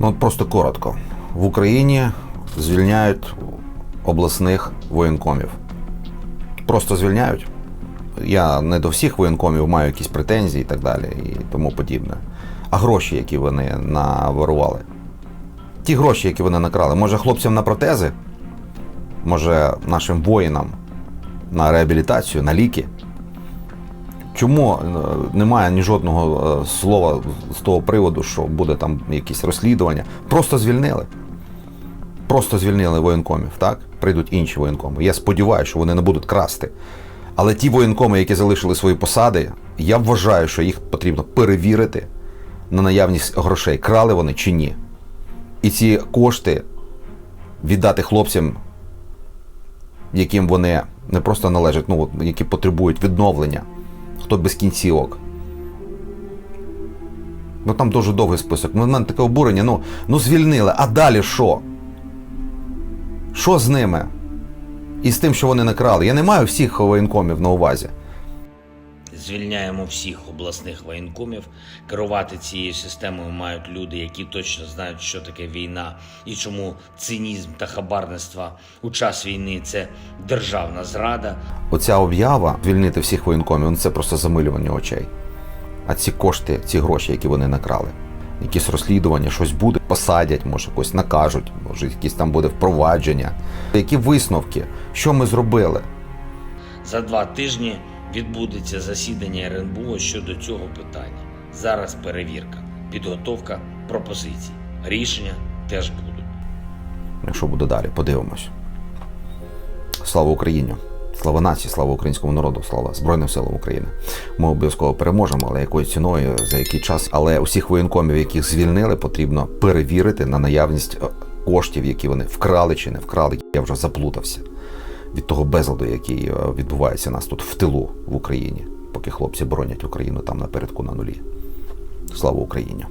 Ну, просто коротко. В Україні звільняють обласних воєнкомів. Просто звільняють. Я не до всіх воєнкомів маю якісь претензії і так далі, і тому подібне. А гроші, які вони наворували. Ті гроші, які вони накрали, може хлопцям на протези, може нашим воїнам на реабілітацію, на ліки. Чому е, немає ні жодного е, слова з того приводу, що буде там якісь розслідування? Просто звільнили. Просто звільнили воєнкомів, так? Прийдуть інші воєнкоми. Я сподіваюся, що вони не будуть красти. Але ті воєнкоми, які залишили свої посади, я вважаю, що їх потрібно перевірити на наявність грошей, крали вони чи ні. І ці кошти віддати хлопцям, яким вони не просто належать, ну, які потребують відновлення, хто без кінцівок. Ну там дуже довгий список. Ну, в мене таке обурення. Ну, ну звільнили, а далі що? Що з ними? І з тим, що вони накрали? Я не маю всіх воєнкомів на увазі. Звільняємо всіх обласних воєнкомів. Керувати цією системою мають люди, які точно знають, що таке війна і чому цинізм та хабарництво у час війни це державна зрада. Оця об'ява звільнити всіх воєнкомів, ну, це просто замилювання очей. А ці кошти, ці гроші, які вони накрали, якісь розслідування, щось буде, посадять, може, когось накажуть, може, якісь там буде впровадження. Які висновки? Що ми зробили? За два тижні відбудеться засідання РНБО щодо цього питання. Зараз перевірка, підготовка пропозицій. Рішення теж будуть. Якщо буде далі, подивимось. Слава Україні! Слава нації, слава українському народу, слава Збройним силам України. Ми обов'язково переможемо, але якою ціною, за який час. Але усіх воєнкомів, яких звільнили, потрібно перевірити на наявність е, коштів, які вони вкрали чи не вкрали. Я вже заплутався від того безладу, який е, відбувається у нас тут в тилу в Україні, поки хлопці боронять Україну там напередку на нулі. Слава Україні!